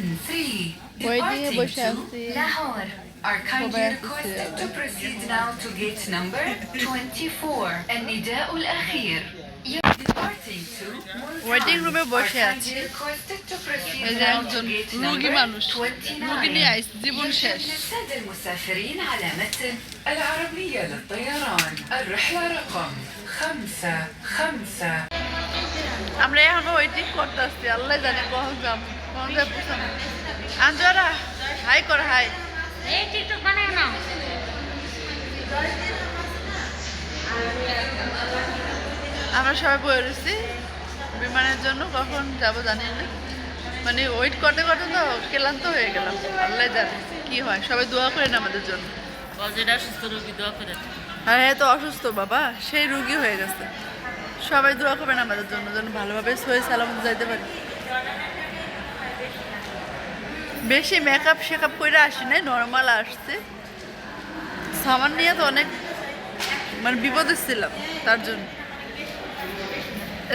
13 Waiting departing বসে to আছি। Lahore. Are kindly সবাই requested আসতেছে। to proceed now to gate number 24 النداء الأخير. You're departing to Multan. Waiting রুমে Are বসে kindly আছি requested to proceed এই যে now to একজন gate রুগী number মানুষ 29. রুগী নিয়ে আইস জীবন শেষ يرجى للسادة المسافرين على متن العربية للطيران الرحلة رقم خمسة خمسة আমরা এখনো ওয়েটিং করতেছি আল্লাহ জানে কখন যাব আঞ্জরা হাই কর হাই। এই টিকটক বানায় না আমরা সবাই বয়ে রয়েছি বিমানের জন্য কখন যাব জানি না। মানে ওয়েট করতে করতে তো ক্লান্ত হয়ে গেলাম। আল্লাহ জানে কি হয়। সবাই দোয়া করেন আমাদের জন্য। যেটা সুস্থ রোগী দোয়া করে আর হ্যাঁ তো অসুস্থ বাবা। সেই রুগী হয়ে গেছে। সবাই দোয়া করবেন আমাদের জন্য যেন ভালোভাবে সই সালাম যাইতে পারি। বেশি মেকআপ শেকআপ করে আসি নাই নর্মাল আসছে। সামান নিয়ে তো অনেক মানে বিপদে ছিলাম তার জন্য।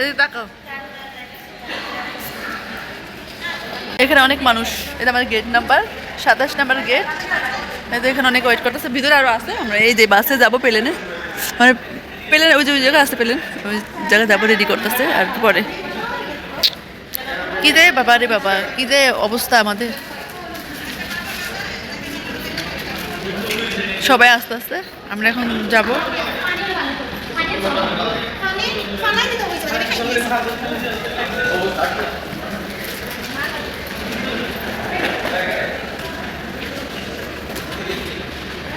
এই তাকাও। এখানে অনেক মানুষ এটা আমার গেট নাম্বার সাতাশ নাম্বার গেট তো এখানে অনেক ওয়েট করতেছে, ভিতরে আরও আছে, আমরা এই যে বাসে যাব প্লেনে। মানে প্লেনে ওই যে ওই জায়গায় আছে প্লেন, ওই জায়গায় যাব রেডি করতেছে, আর পরে। কী দে বাবা রে বাবা, কী দে অবস্থা আমাদের। সবাই আস্তে আস্তে আমরা এখন যাব।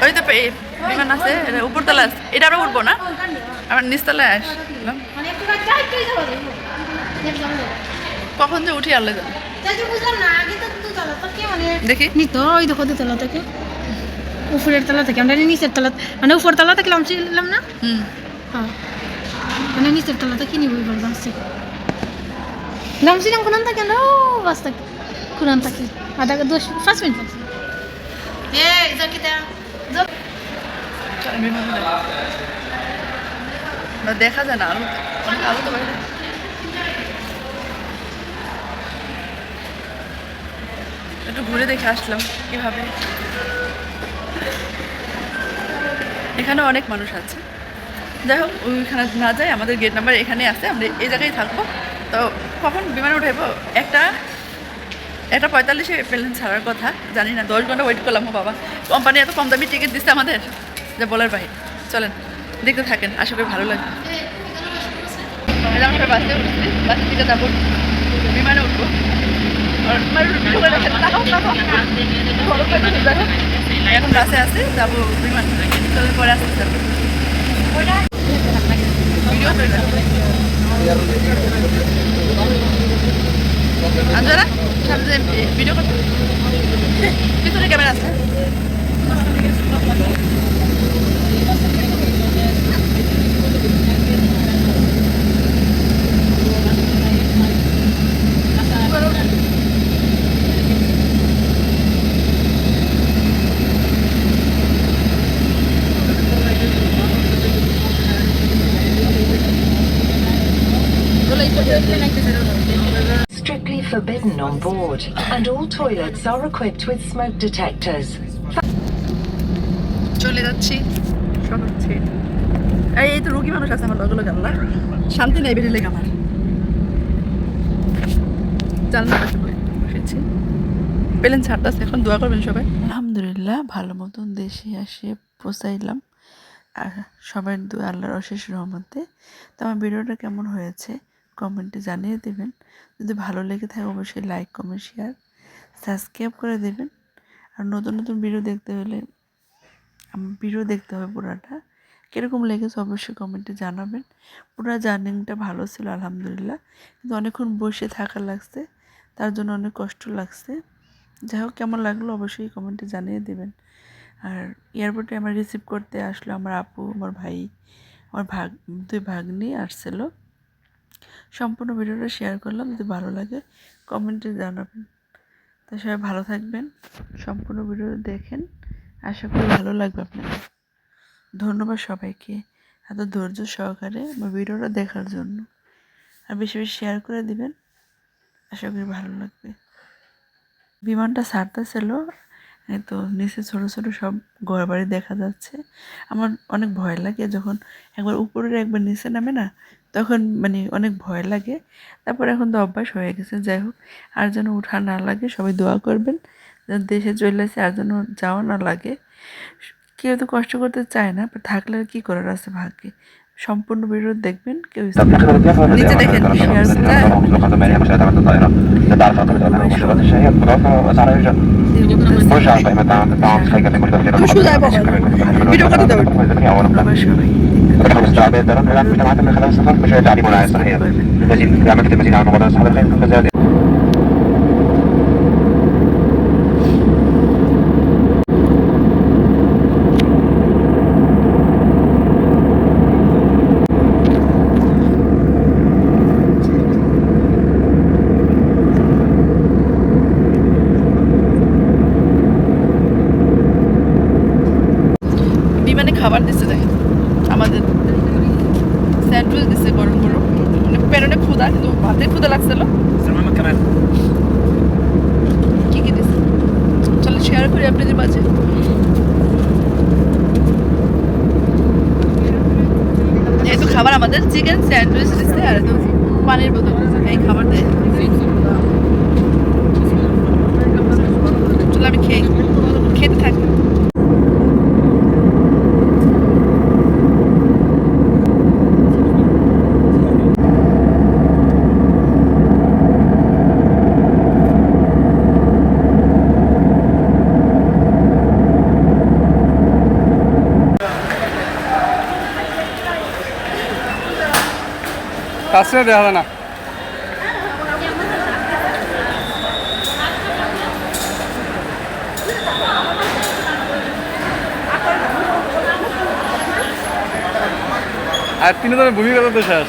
ওই তো বিমান আছে উপরতলা আছে। এটা আমরা উঠবো না? আমরা নিচতলায় আসলাম। কখন যে উঠি আল্লাহ জানে। দেখি। নিতো? ওই দেখো দোতলা থেকে। উপরের তলা থেকে আমরা নিচের তলা মানে উপর তলা থেকে লামছি নিলাম না? হুম। হ্যাঁ। মানে নিচের তলা থেকে নিব এবার বাসে। লামছিলাম কোন থাকে না ও বাস থেকে। কোরআন থাকে। আধা দশ পাঁচ মিনিট লাগছে এ জাকিটা চল, বিমানে যাই। না দেখা যায় না আলো তো বাইরে। একটু ঘুরে দেখে আসলাম কীভাবে। এখানে অনেক মানুষ আছে। যাই হোক ওইখানে না যাই আমাদের গেট নাম্বার এখানে আছে আমরা এই জায়গায় থাকব। তো কখন বিমানে উঠাইবো? একটা একটা পঁয়তাল্লিশে প্লেন ছাড়ার কথা জানি না দশ ঘণ্টা ওয়েট করলাম বাবা। কোম্পানি এত কম দামি টিকিট দিচ্ছে আমাদের যা বলার বাইরে চলেন দেখতে থাকেন আশা করি ভালো লাগবে। আমরা বাসে উঠছি বাসে থেকে যাব বিমানে উঠবো। যাব। এখন বাসে আছে যাব বিমান চলে পরে আসতে যাব। আঞ্জনা সামনে ভিডিও করতে পিছনে ক্যামেরা আছে strictly forbidden on board, and all toilets are equipped with smoke detectors. চলে যাচ্ছি। সব এই এই তো রুগী মানুষ আছে আমার লগলো শান্তি নেই বেরিয়ে আমার। জানলা বসেছি। পেলেন ছাড়তেছে এখন দোয়া করবেন সবাই। আলহামদুলিল্লাহ ভালো মতন দেশে আসে পৌঁছাইলাম। আর সবার দোয়া আল্লাহর অশেষ রহমতে। তো আমার ভিডিওটা কেমন হয়েছে? কমেন্টে জানিয়ে দেবেন। যদি ভালো লেগে থাকে অবশ্যই লাইক কমেন্ট শেয়ার সাবস্ক্রাইব করে দেবেন। আর নতুন নতুন ভিডিও দেখতে হলে ভিডিও দেখতে হবে পুরাটা। কীরকম লেগেছে অবশ্যই কমেন্টে জানাবেন। পুরো জার্নিংটা ভালো ছিল, আলহামদুলিল্লাহ। কিন্তু অনেকক্ষণ বসে থাকা লাগছে, তার জন্য অনেক কষ্ট লাগছে। যাই হোক, কেমন লাগল অবশ্যই কমেন্টে জানিয়ে দেবেন। আর এয়ারপোর্টে আমার রিসিভ করতে আসলো আমার আপু, আমার ভাই, আমার ভাগ, দুই ভাগ্নি আসছিল সম্পূর্ণ ভিডিওটা শেয়ার করলাম, যদি ভালো লাগে কমেন্টে জানাবেন। তো সবাই ভালো থাকবেন, সম্পূর্ণ ভিডিও দেখেন। আশা করি ভালো লাগবে আপনাদের। ধন্যবাদ সবাইকে এত ধৈর্য সহকারে আমার ভিডিওটা দেখার জন্য। আর বেশি বেশি শেয়ার করে দিবেন, আশা করি ভালো লাগবে। বিমানটা ছাড়তেছিল এই তো নিচে ছোট ছোট সব ঘর বাড়ি দেখা যাচ্ছে। আমার অনেক ভয় লাগে যখন একবার উপরে একবার নিচে নামে না, তখন মানে অনেক ভয় লাগে। তারপর এখন তো অভ্যাস হয়ে গেছে, যাই হোক। আর যেন উঠা না লাগে, সবাই দোয়া করবেন। যেন দেশে চলে আসে, আর যেন যাওয়া না লাগে। কেউ তো কষ্ট করতে চায় না থাকলে আর কি করার আছে ভাগ্যে? সম্পূর্ণ ভিডিও দেখবেন কেউ নিচে দেখেন শেয়ার বিমানে খাবার দিচ্ছে দেখেন আমাদের স্যান্ডউইচ দিচ্ছে গরম গরম মানে পেরনে ক্ষুদা কিন্তু ভাতে ক্ষুদা লাগছিল চলো শেয়ার করি আপনাদের মাঝে। এই খাবার আমাদের চিকেন স্যান্ডউইচ দিচ্ছে আর পানির বোতল এই খাবার দেয়। চলো আমি খেয়ে খেতে থাকি। কাছে দেওয়া যায় না। আর তিন ধরনের ভূমিকা তো শেষ।